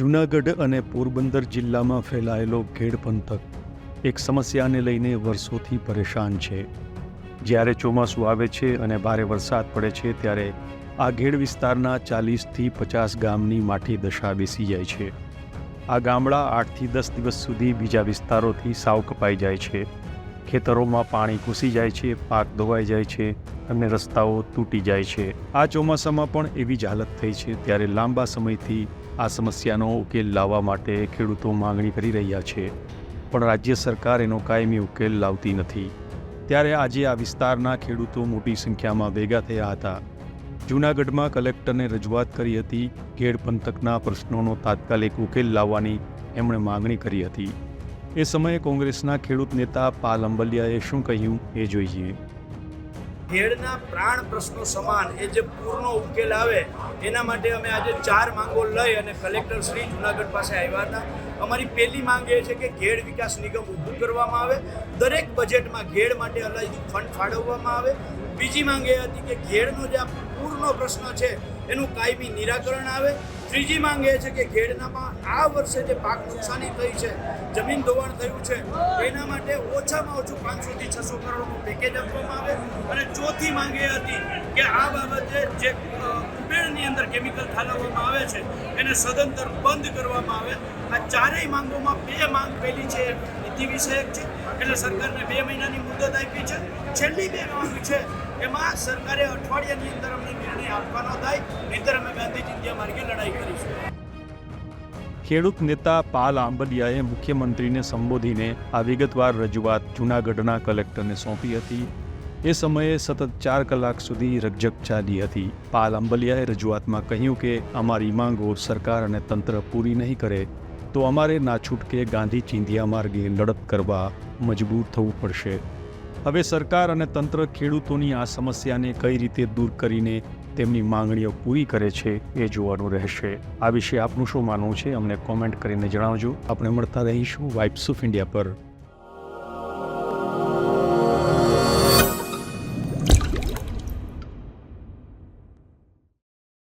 જૂનાગઢ અને પોરબંદર જિલ્લામાં ફેલાયેલો ખેડ પંથક એક સમસ્યાને લઈને વર્ષોથી પરેશાન છે. જ્યારે ચોમાસું આવે છે અને ભારે વરસાદ પડે છે, ત્યારે આ ઘેડ વિસ્તારના ચાલીસથી પચાસ ગામની માઠી દશા બેસી જાય છે. આ ગામડા આઠથી દસ દિવસ સુધી બીજા વિસ્તારોથી સાવ કપાઈ જાય છે. ખેતરોમાં પાણી ઘૂસી જાય છે, પાક ધોવાઈ જાય છે અને રસ્તાઓ તૂટી જાય છે. આ ચોમાસામાં પણ એવી જ હાલત થઈ છે. ત્યારે લાંબા સમયથી આ સમસ્યાનો ઉકેલ લાવવા માટે ખેડૂતો માંગણી કરી રહ્યા છે. પણ રાજ્ય સરકાર એનો કાયમી ઉકેલ લાવતી નથી. ત્યારે આજે આ વિસ્તારના ખેડૂતો મોટી સંખ્યામાં ભેગા થયા હતા. જૂનાગઢમાં કલેક્ટરને રજૂઆત કરી હતી. ઘેડ પંથકના પ્રશ્નોનો તાત્કાલિક ઉકેલ લાવવાની એમણે માંગણી કરી હતી. એ સમયે કોંગ્રેસના ખેડૂત નેતા પાલ અંબલિયાએ શું કહ્યું એ જોઈએ. ખેડના પ્રાણ પ્રશ્નો સમાન, એ જે પૂરનો ઉકેલ આવે, એના માટે અમે આજે ચાર માંગો લઈ અને કલેક્ટર શ્રી જુનાગઢ પાસે આવ્યા હતા. અમારી પહેલી માંગ એ છે કે ઘેડ વિકાસ નિગમ ઊભું કરવામાં આવે. દરેક બજેટમાં ઘેડ માટે અલગ ફંડ ફાળવવામાં આવે. બીજી માંગ એ હતી કે ઘેડનો જે પૂરનો પ્રશ્ન છે, એનું કાયમી નિરાકરણ આવે. ત્રીજી માંગ એ છે કે ઘેડનામાં આ વર્ષે જે પાક નુકસાની થઈ છે, જમીન ધોવાણ થયું છે એના માટે ઓછામાં ઓછું પાંચસોથી છસો કરોડનું પેકેજ આપવામાં આવે. અને ચોથી માંગ એ હતી કે આ બાબતે જે કુબેરની અંદર કેમિકલ ઠાલવવામાં આવે છે, એને સદંતર બંધ કરવામાં આવે. આ ચારેય માંગોમાં બે માંગ પહેલી છે, નીતિ વિષયક છે. એટલે સરકારને બે મહિનાની મુદત આપી છે. છેલ્લી બે માંગ છે એમાં સરકારે અઠવાડિયાની અંદર અમને નિર્ણય આપવાનો થાય. નહીંતર અમે ગાંધીજી ચિંધ્યા માર્ગે લડાઈ કરીશું. ખેડૂત નેતા પાલ આંબલિયાએ મુખ્યમંત્રીને સંબોધીને આ વિગતવાર રજૂઆત જૂનાગઢના કલેક્ટરને સોંપી હતી. એ સમયે સતત ચાર કલાક સુધી રકઝક ચાલી હતી. પાલ આંબલિયાએ રજૂઆતમાં કહ્યું કે, અમારી માંગો સરકાર અને તંત્ર પૂરી નહીં કરે, તો અમારે ના છૂટકે ગાંધી ચિંધિયા માર્ગે લડત કરવા મજબૂર થવું પડશે. હવે સરકાર અને તંત્ર ખેડૂતોની આ સમસ્યાને કઈ રીતે દૂર કરીને તેમની માંગણીઓ પૂરી કરે છે એ જોવાનું રહેશે. આ વિશે આપનું શું માનવું છે? અમને કોમેન્ટ કરીને જણાવજો. આપણે મળતા રહીશું વાઇબ્સ ઓફ ઇન્ડિયા પર.